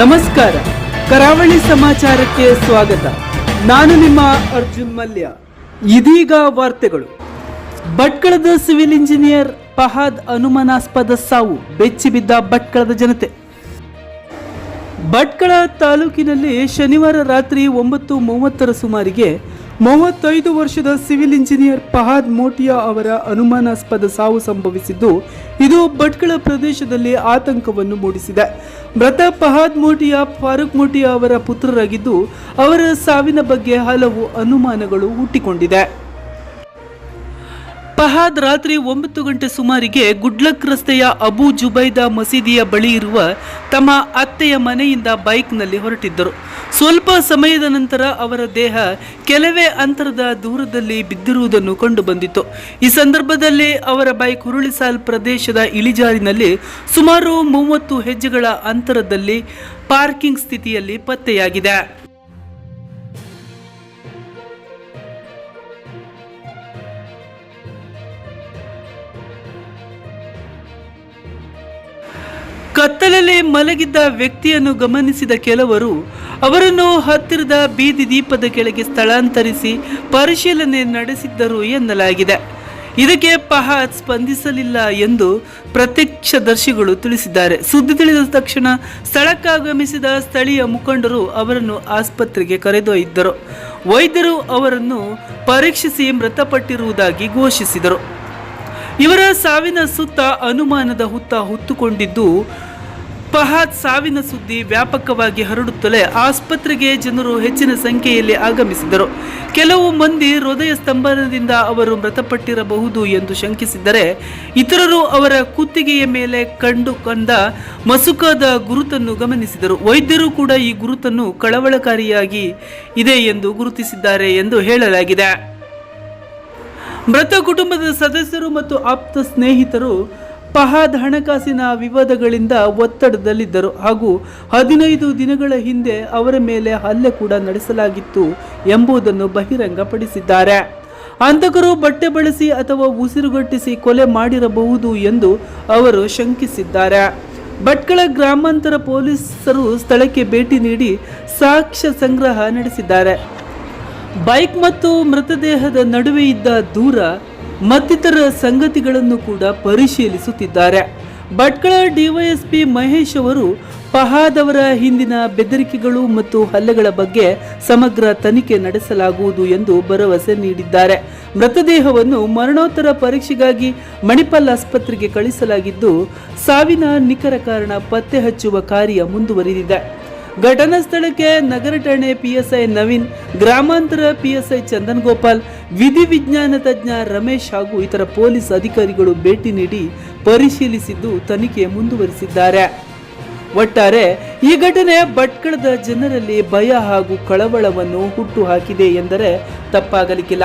ನಮಸ್ಕಾರ. ಕರಾವಳಿ ಸಮಾಚಾರಕ್ಕೆ ಸ್ವಾಗತ. ನಾನು ನಿಮ್ಮ ಅರ್ಜುನ್ ಮಲ್ಯ. ಇದೀಗ ವಾರ್ತೆಗಳು. ಭಟ್ಕಳದ ಸಿವಿಲ್ ಇಂಜಿನಿಯರ್ ಫಹಾದ್ ಅನುಮಾನಾಸ್ಪದ ಸಾವು ಬೆಚ್ಚಿಬಿದ್ದ ಭಟ್ಕಳದ ಜನತೆ. ಭಟ್ಕಳ ತಾಲೂಕಿನಲ್ಲಿ ಶನಿವಾರ ರಾತ್ರಿ ಒಂಬತ್ತು ಮೂವತ್ತರ ಸುಮಾರಿಗೆ ಮೂವತ್ತೈದು ವರ್ಷದ ಸಿವಿಲ್ ಇಂಜಿನಿಯರ್ ಫಹಾದ್ ಮೋಟಿಯಾ ಅವರ ಅನುಮಾನಾಸ್ಪದ ಸಾವು ಸಂಭವಿಸಿದ್ದು, ಇದು ಭಟ್ಕಳ ಪ್ರದೇಶದಲ್ಲಿ ಆತಂಕವನ್ನು ಮೂಡಿಸಿದೆ. ಮೃತ ಫಹಾದ್ ಮೋಟಿಯಾ ಫಾರೂಕ್ ಮೋಟಿಯಾ ಅವರ ಪುತ್ರರಾಗಿದ್ದು, ಅವರ ಸಾವಿನ ಬಗ್ಗೆ ಹಲವು ಅನುಮಾನಗಳು ಹುಟ್ಟಿಕೊಂಡಿದೆ. ಫಹಾದ್ ರಾತ್ರಿ ಒಂಬತ್ತು ಗಂಟೆ ಸುಮಾರಿಗೆ ಗುಡ್ಲಕ್ ರಸ್ತೆಯ ಅಬು ಜುಬೈದ ಮಸೀದಿಯ ಬಳಿ ಇರುವ ತಮ್ಮ ಅತ್ತೆಯ ಮನೆಯಿಂದ ಬೈಕ್ನಲ್ಲಿ ಹೊರಟಿದ್ದರು. ಸ್ವಲ್ಪ ಸಮಯದ ನಂತರ ಅವರ ದೇಹ ಕೆಲವೇ ಅಂತರದ ದೂರದಲ್ಲಿ ಬಿದ್ದಿರುವುದನ್ನು ಕಂಡುಬಂದಿತು ಈ ಸಂದರ್ಭದಲ್ಲಿ ಅವರ ಬೈಕ್ ಹುರುಳಿಸಾಲ್ ಪ್ರದೇಶದ ಇಳಿಜಾರಿನಲ್ಲಿ ಸುಮಾರು ಮೂವತ್ತು ಹೆಜ್ಜೆಗಳ ಅಂತರದಲ್ಲಿ ಪಾರ್ಕಿಂಗ್ ಸ್ಥಿತಿಯಲ್ಲಿ ಪತ್ತೆಯಾಗಿದೆ. ಕತ್ತಲಲ್ಲಿ ಮಲಗಿದ್ದ ವ್ಯಕ್ತಿಯನ್ನು ಗಮನಿಸಿದ ಕೆಲವರು ಅವರನ್ನು ಹತ್ತಿರದ ಬೀದಿ ದೀಪದ ಕೆಳಗೆ ಸ್ಥಳಾಂತರಿಸಿ ಪರಿಶೀಲನೆ ನಡೆಸಿದ್ದರು ಎನ್ನಲಾಗಿದೆ. ಇದಕ್ಕೆ ಪಹಾದ್ ಸ್ಪಂದಿಸಲಿಲ್ಲ ಎಂದು ಪ್ರತ್ಯಕ್ಷದರ್ಶಿಗಳು ತಿಳಿಸಿದ್ದಾರೆ. ಸುದ್ದಿ ತಿಳಿದ ತಕ್ಷಣ ಸ್ಥಳಕ್ಕಾಗಮಿಸಿದ ಸ್ಥಳೀಯ ಮುಖಂಡರು ಅವರನ್ನು ಆಸ್ಪತ್ರೆಗೆ ಕರೆದೊಯ್ದರು. ವೈದ್ಯರು ಅವರನ್ನು ಪರೀಕ್ಷಿಸಿ ಮೃತಪಟ್ಟಿರುವುದಾಗಿ ಘೋಷಿಸಿದರು. ಇವರ ಸಾವಿನ ಸುತ್ತ ಅನುಮಾನದ ಹುತ್ತ ಹೊತ್ತುಕೊಂಡಿದ್ದು ಫಹಾದ್ ಸಾವಿನ ಸುದ್ದಿ ವ್ಯಾಪಕವಾಗಿ ಹರಡುತ್ತಲೇ ಆಸ್ಪತ್ರೆಗೆ ಜನರು ಹೆಚ್ಚಿನ ಸಂಖ್ಯೆಯಲ್ಲಿ ಆಗಮಿಸಿದರು ಕೆಲವು ಮಂದಿ ಹೃದಯ ಸ್ತಂಭನದಿಂದ ಅವರು ಮೃತಪಟ್ಟಿರಬಹುದು ಎಂದು ಶಂಕಿಸಿದ್ದರೆ ಇತರರು ಅವರ ಕುತ್ತಿಗೆಯ ಮೇಲೆ ಕಂಡು ಕಂಡ ಮಸುಕಾದ ಗುರುತನ್ನು ಗಮನಿಸಿದರು. ವೈದ್ಯರು ಕೂಡ ಈ ಗುರುತನ್ನು ಕಳವಳಕಾರಿಯಾಗಿ ಇದೆ ಎಂದು ಗುರುತಿಸಿದ್ದಾರೆ ಎಂದು ಹೇಳಲಾಗಿದೆ. ಮೃತ ಕುಟುಂಬದ ಸದಸ್ಯರು ಮತ್ತು ಆಪ್ತ ಸ್ನೇಹಿತರು ಫಹಾದ್ ಹಣಕಾಸಿನ ವಿವಾದಗಳಿಂದ ಒತ್ತಡದಲ್ಲಿದ್ದರು ಹಾಗೂ ಹದಿನೈದು ದಿನಗಳ ಹಿಂದೆ ಅವರ ಮೇಲೆ ಹಲ್ಲೆ ಕೂಡ ನಡೆಸಲಾಗಿತ್ತು ಎಂಬುದನ್ನು ಬಹಿರಂಗಪಡಿಸಿದ್ದಾರೆ. ಹಂತಕರು ಬಟ್ಟೆ ಬಳಸಿ ಅಥವಾ ಉಸಿರುಗಟ್ಟಿಸಿ ಕೊಲೆ ಮಾಡಿರಬಹುದು ಎಂದು ಅವರು ಶಂಕಿಸಿದ್ದಾರೆ. ಭಟ್ಕಳ ಗ್ರಾಮಾಂತರ ಪೊಲೀಸರು ಸ್ಥಳಕ್ಕೆ ಭೇಟಿ ನೀಡಿ ಸಾಕ್ಷ್ಯ ಸಂಗ್ರಹ ನಡೆಸಿದ್ದಾರೆ. ಬೈಕ್ ಮತ್ತು ಮೃತದೇಹದ ನಡುವೆ ಇದ್ದ ದೂರ ಮತ್ತಿತರ ಸಂಗತಿಗಳನ್ನು ಕೂಡ ಪರಿಶೀಲಿಸುತ್ತಿದ್ದಾರೆ. ಭಟ್ಕಳ ಡಿವೈಎಸ್ಪಿ ಮಹೇಶ್ ಅವರು ಫಹಾದ್ ಅವರ ಹಿಂದಿನ ಬೆದರಿಕೆಗಳು ಮತ್ತು ಹಲ್ಲೆಗಳ ಬಗ್ಗೆ ಸಮಗ್ರ ತನಿಖೆ ನಡೆಸಲಾಗುವುದು ಎಂದು ಭರವಸೆ ನೀಡಿದ್ದಾರೆ. ಮೃತದೇಹವನ್ನು ಮರಣೋತ್ತರ ಪರೀಕ್ಷೆಗಾಗಿ ಮಣಿಪಾಲ್ ಆಸ್ಪತ್ರೆಗೆ ಕಳಿಸಲಾಗಿದ್ದು, ಸಾವಿನ ನಿಖರ ಕಾರಣ ಪತ್ತೆ ಹಚ್ಚುವ ಕಾರ್ಯ ಮುಂದುವರಿದಿದೆ. ಘಟನಾ ಸ್ಥಳಕ್ಕೆ ನಗರ ಠಾಣೆ ಪಿಎಸ್ಐ ನವೀನ್, ಗ್ರಾಮಾಂತರ ಪಿಎಸ್ಐ ಚಂದನ್ ಗೋಪಾಲ್ ವಿಧಿವಿಜ್ಞಾನ ತಜ್ಞ ರಮೇಶ್ ಹಾಗೂ ಇತರ ಪೊಲೀಸ್ ಅಧಿಕಾರಿಗಳು ಭೇಟಿ ನೀಡಿ ಪರಿಶೀಲಿಸಿದ್ದು ತನಿಖೆ ಮುಂದುವರಿಸಿದ್ದಾರೆ. ಒಟ್ಟಾರೆ, ಈ ಘಟನೆ ಭಟ್ಕಳದ ಜನರಲ್ಲಿ ಭಯ ಹಾಗೂ ಕಳವಳವನ್ನು ಹುಟ್ಟು ಹಾಕಿದೆ ಎಂದರೆ ತಪ್ಪಾಗಲಿಕ್ಕಿಲ್ಲ.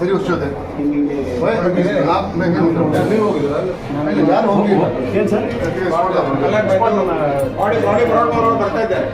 ಸರಿ ವರ್ಷದೆ ಯಾರು ಹೋಗಿಲ್ಲ ಬರ್ತಾ ಇದ್ದಾರೆ